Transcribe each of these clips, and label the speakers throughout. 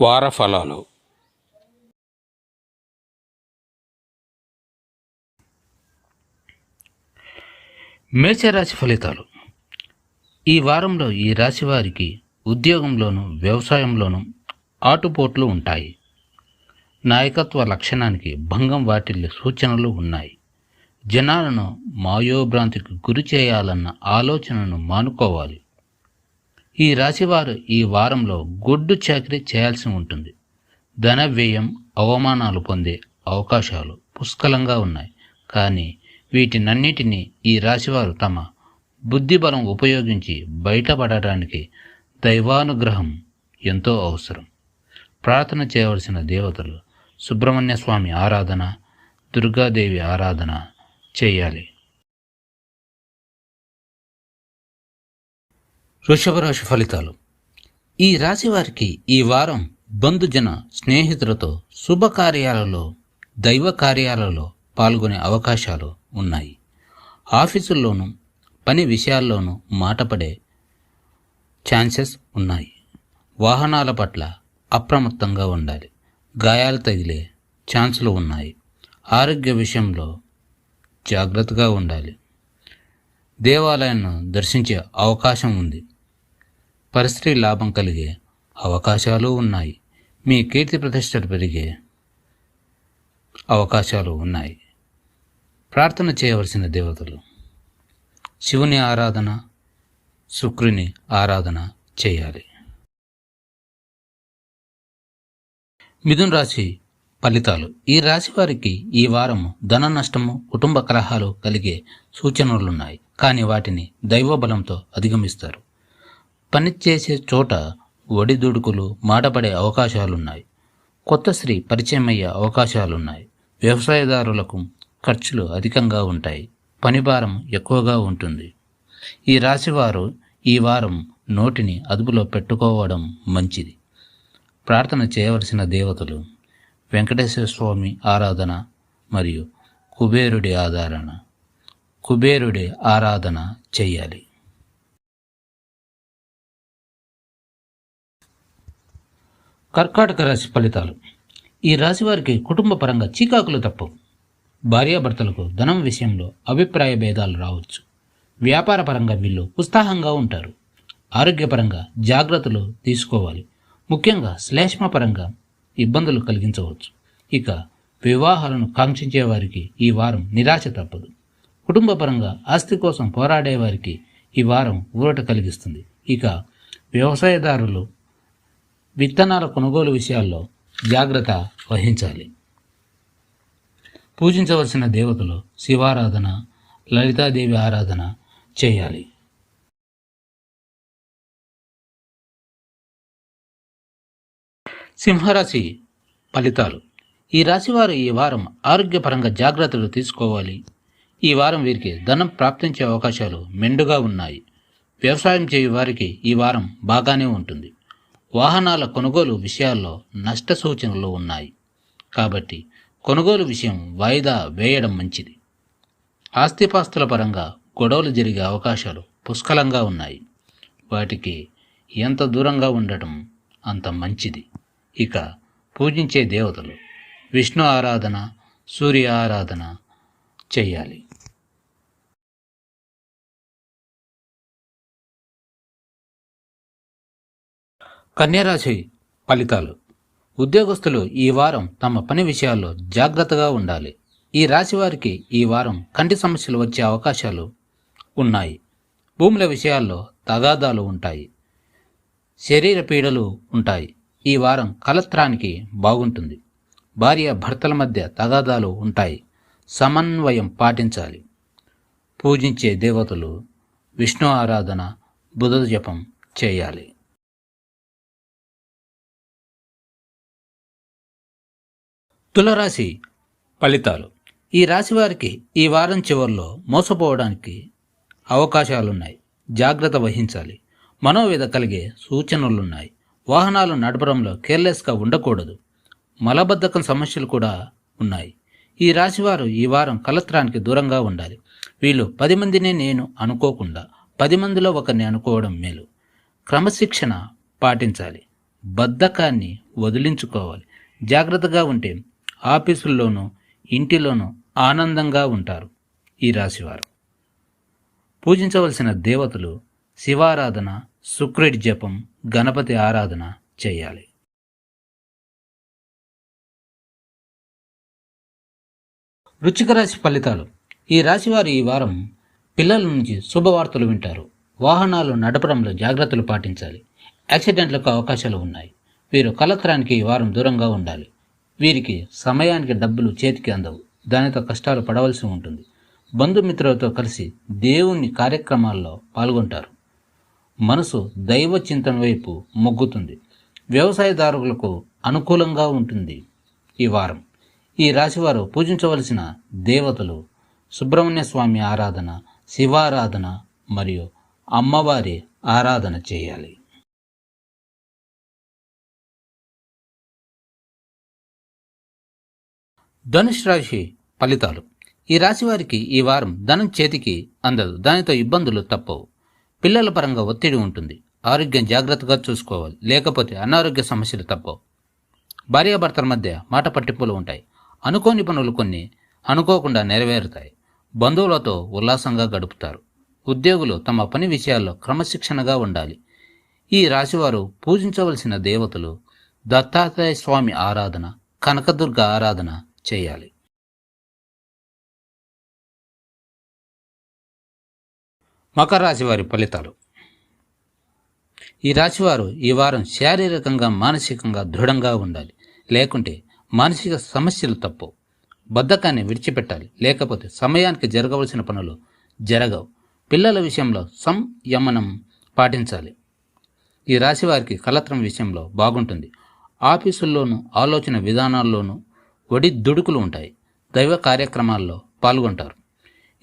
Speaker 1: వార ఫలాలు మేషరాశి ఫలితాలు. ఈ వారంలో ఈ రాశి వారికి ఉద్యోగంలోనూ వ్యవసాయంలోనూ ఆటుపోట్లు ఉంటాయి. నాయకత్వ లక్షణానికి భంగం వాటిల్లే సూచనలు ఉన్నాయి. జనాలను మాయోభ్రాంతికి గురి చేయాలన్న ఆలోచనను మానుకోవాలి. ఈ రాశివారు ఈ వారంలో గొడ్డు చాకరీ చేయాల్సి ఉంటుంది. ధన వ్యయం అవమానాలు పొందే అవకాశాలు పుష్కలంగా ఉన్నాయి. కానీ వీటినన్నిటినీ ఈ రాశివారు తమ బుద్ధిబలం ఉపయోగించి బయటపడటానికి దైవానుగ్రహం ఎంతో అవసరం. ప్రార్థన చేయవలసిన దేవతలు సుబ్రహ్మణ్య స్వామి ఆరాధన దుర్గాదేవి ఆరాధన చేయాలి. వృషభ రాశి ఫలితాలు. ఈ రాశి వారికి ఈ వారం బంధుజన స్నేహితులతో శుభకార్యాలలో దైవ కార్యాలలో పాల్గొనే అవకాశాలు ఉన్నాయి. ఆఫీసుల్లోనూ పని విషయాల్లోనూ మాటపడే ఛాన్సెస్ ఉన్నాయి. వాహనాల పట్ల అప్రమత్తంగా ఉండాలి. గాయాలు తగిలే ఛాన్సులు ఉన్నాయి. ఆరోగ్య విషయంలో జాగ్రత్తగా ఉండాలి. దేవాలయాన్ని దర్శించే అవకాశం ఉంది. పరిస్థితి లాభం కలిగే అవకాశాలు ఉన్నాయి. మీ కీర్తి ప్రతిష్టలు పెరిగే అవకాశాలు ఉన్నాయి. ప్రార్థన చేయవలసిన దేవతలు. శివుని ఆరాధన శుక్రుని ఆరాధన చేయాలి. మిథున్ రాశి ఫలితాలు. ఈ రాశి వారికి ఈ వారం ధన నష్టము కుటుంబ కలహాలు కలిగే సూచనలున్నాయి. కానీ వాటిని దైవబలంతో అధిగమిస్తారు. పని చేసే చోట ఒడిదుడుకులు మాటపడే అవకాశాలున్నాయి. కొత్త స్త్రీ పరిచయం అయ్యే అవకాశాలున్నాయి. వ్యవసాయదారులకు ఖర్చులు అధికంగా ఉంటాయి. పనిభారం ఎక్కువగా ఉంటుంది. ఈ రాశివారు ఈ వారం నోటిని అదుపులో పెట్టుకోవడం మంచిది. ప్రార్థన చేయవలసిన దేవతలు వెంకటేశ్వర స్వామి ఆరాధన మరియు కుబేరుడి ఆధారణ కుబేరుడి ఆరాధన చేయాలి. కర్కాటక రాశి ఫలితాలు. ఈ రాశి వారికి కుటుంబ పరంగా చీకాకులు తప్పవు భార్యాభర్తలకు ధనం విషయంలో అభిప్రాయ భేదాలు రావచ్చు. వ్యాపార పరంగా వీళ్ళు ఉత్సాహంగా ఉంటారు. ఆరోగ్యపరంగా జాగ్రత్తలు తీసుకోవాలి. ముఖ్యంగా శ్లేష్మ పరంగా ఇబ్బందులు కలిగించవచ్చు. ఇక వివాహాలను కాంక్షించే వారికి ఈ వారం నిరాశ తప్పదు. కుటుంబపరంగా ఆస్తి కోసం పోరాడే వారికి ఈ వారం ఊరట కలిగిస్తుంది. ఇక వ్యవసాయదారులు విత్తనాల కొనుగోలు విషయాల్లో జాగ్రత్త వహించాలి. పూజించవలసిన దేవతలు శివారాధన లలితాదేవి ఆరాధన చేయాలి. సింహరాశి ఫలితాలు. ఈ రాశివారు ఈ వారం ఆరోగ్యపరంగా జాగ్రత్తలు తీసుకోవాలి. ఈ వారం వీరికి ధనం ప్రాప్తించే అవకాశాలు మెండుగా ఉన్నాయి. వ్యవసాయం చేయు వారికి ఈ వారం బాగానే ఉంటుంది. వాహనాల కొనుగోలు విషయాల్లో నష్ట సూచనలు ఉన్నాయి. కాబట్టి కొనుగోలు విషయం వాయిదా వేయడం మంచిది. ఆస్తిపాస్తుల పరంగా గొడవలు జరిగే అవకాశాలు పుష్కలంగా ఉన్నాయి. వాటికి ఎంత దూరంగా ఉండటం అంత మంచిది. ఇక పూజించే దేవతలు విష్ణు ఆరాధన సూర్య ఆరాధన చేయాలి. కన్యరాశి ఫలితాలు. ఉద్యోగస్తులు ఈ వారం తమ పని విషయాల్లో జాగ్రత్తగా ఉండాలి. ఈ రాశి వారికి ఈ వారం కంటి సమస్యలు వచ్చే అవకాశాలు ఉన్నాయి. భూముల విషయాల్లో తగాదాలు ఉంటాయి. శరీర పీడలు ఉంటాయి. ఈ వారం కలత్రానికి బాగుంటుంది. భార్య భర్తల మధ్య తగాదాలు ఉంటాయి. సమన్వయం పాటించాలి. పూజించే దేవతలు విష్ణు ఆరాధన బుధ జపం చేయాలి. తులరాశి ఫలితాలు. ఈ రాశి వారికి ఈ వారం చివరిలో మోసపోవడానికి అవకాశాలున్నాయి. జాగ్రత్త వహించాలి. మనోవిధ కలిగే సూచనలున్నాయి. వాహనాలు నడపడంలో కేర్లెస్గా ఉండకూడదు. మలబద్ధకం సమస్యలు కూడా ఉన్నాయి. ఈ రాశివారు ఈ వారం కలత్రానికి దూరంగా ఉండాలి. వీళ్ళు పది మందినే నేను అనుకోకుండా పది మందిలో ఒకరిని అనుకోవడం మేలు. క్రమశిక్షణ పాటించాలి. బద్ధకాన్ని వదిలించుకోవాలి. జాగ్రత్తగా ఉంటే ఆఫీసుల్లోనూ ఇంటిలోనూ ఆనందంగా ఉంటారు ఈ రాశివారు. పూజించవలసిన దేవతలు శివారాధన శుక్రుడి జపం గణపతి ఆరాధన చేయాలి. వృచ్చిక రాశి ఫలితాలు. ఈ రాశివారు ఈ వారం పిల్లల నుంచి శుభవార్తలు వింటారు. వాహనాలు నడపడంలో జాగ్రత్తలు పాటించాలి. యాక్సిడెంట్లకు అవకాశాలు ఉన్నాయి. వీరు కలత్రానికి ఈ వారం దూరంగా ఉండాలి. వీరికి సమయానికి డబ్బులు చేతికి అందవు. దానితో కష్టాలు పడవలసి ఉంటుంది. బంధుమిత్రులతో కలిసి దేవుని కార్యక్రమాల్లో పాల్గొంటారు. మనసు దైవ చింతన వైపు మొగ్గుతుంది. వ్యవసాయదారులకు అనుకూలంగా ఉంటుంది ఈ వారం. ఈ రాశివారు పూజించవలసిన దేవతలు సుబ్రహ్మణ్య స్వామి ఆరాధన శివారాధన మరియు అమ్మవారి ఆరాధన చేయాలి. ధనుష్ రాశి ఫలితాలు. ఈ రాశి వారికి ఈ వారం ధనం చేతికి అందదు. దానితో ఇబ్బందులు తప్పవు. పిల్లల పరంగా ఒత్తిడి ఉంటుంది. ఆరోగ్యం జాగ్రత్తగా చూసుకోవాలి. లేకపోతే అనారోగ్య సమస్యలు తప్పవు. భార్యాభర్తల మధ్య మాట పట్టింపులు ఉంటాయి. అనుకోని పనులు కొన్ని అనుకోకుండా నెరవేరుతాయి. బంధువులతో ఉల్లాసంగా గడుపుతారు. ఉద్యోగులు తమ పని విషయాల్లో క్రమశిక్షణగా ఉండాలి. ఈ రాశివారు పూజించవలసిన దేవతలు దత్తాత్రేయ స్వామి ఆరాధన కనకదుర్గ ఆరాధన చేయాలి. మకర రాశి వారి ఫలితాలు. ఈ రాశివారు ఈ వారం శారీరకంగా మానసికంగా దృఢంగా ఉండాలి. లేకుంటే మానసిక సమస్యలు తప్పు. బద్ధకాన్ని విడిచిపెట్టాలి. లేకపోతే సమయానికి జరగవలసిన పనులు జరగవు. పిల్లల విషయంలో సంయమనం పాటించాలి. ఈ రాశివారికి కలత్రం విషయంలో బాగుంటుంది. ఆఫీసుల్లోనూ ఆలోచన విధానాల్లోనూ ఒడి దుడుకులు ఉంటాయి. దైవ కార్యక్రమాల్లో పాల్గొంటారు.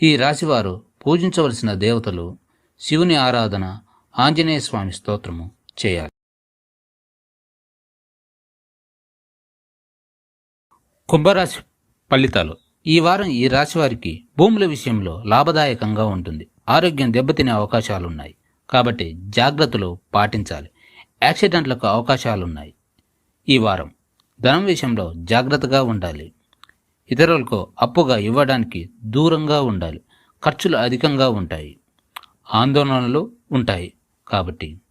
Speaker 1: ఈ రాశివారు పూజించవలసిన దేవతలు శివుని ఆరాధన ఆంజనేయ స్వామి స్తోత్రము చేయాలి. కుంభరాశి ఫలితాలు. ఈ వారం ఈ రాశి వారికి భూముల విషయంలో లాభదాయకంగా ఉంటుంది. ఆరోగ్యం దెబ్బతినే అవకాశాలున్నాయి. కాబట్టి జాగ్రత్తలు పాటించాలి. యాక్సిడెంట్లకు అవకాశాలున్నాయి. ఈ వారం ధనం విషయంలో జాగ్రత్తగా ఉండాలి. ఇతరులకు అప్పుగా ఇవ్వడానికి దూరంగా ఉండాలి. ఖర్చులు అధికంగా ఉంటాయి. ఆందోళనలు ఉంటాయి కాబట్టి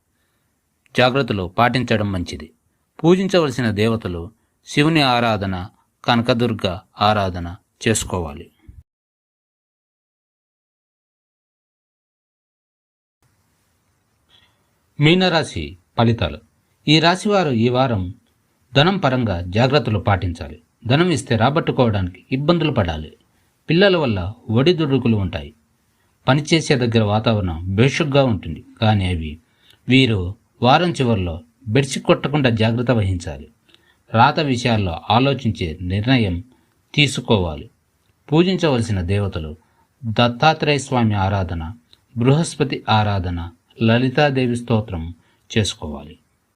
Speaker 1: జాగ్రత్తలు పాటించడం మంచిది. పూజించవలసిన దేవతలు శివుని ఆరాధన కనకదుర్గ ఆరాధన చేసుకోవాలి. మీనరాశి ఫలితాలు. ఈ రాశివారు ఈ వారం ధనం పరంగా జాగ్రత్తలు పాటించాలి. ధనం ఇస్తే రాబట్టుకోవడానికి ఇబ్బందులు పడాలి. పిల్లల వల్ల ఒడిదుడుకులు ఉంటాయి. పనిచేసే దగ్గర వాతావరణం బేషుగ్గా ఉంటుంది. కానీ అవి వీరు వారం చివరిలో బెడిసి కొట్టకుండా జాగ్రత్త వహించాలి. రాత విషయాల్లో ఆలోచించే నిర్ణయం తీసుకోవాలి. పూజించవలసిన దేవతలు దత్తాత్రేయ స్వామి ఆరాధన బృహస్పతి ఆరాధన లలితాదేవి స్తోత్రం చేసుకోవాలి.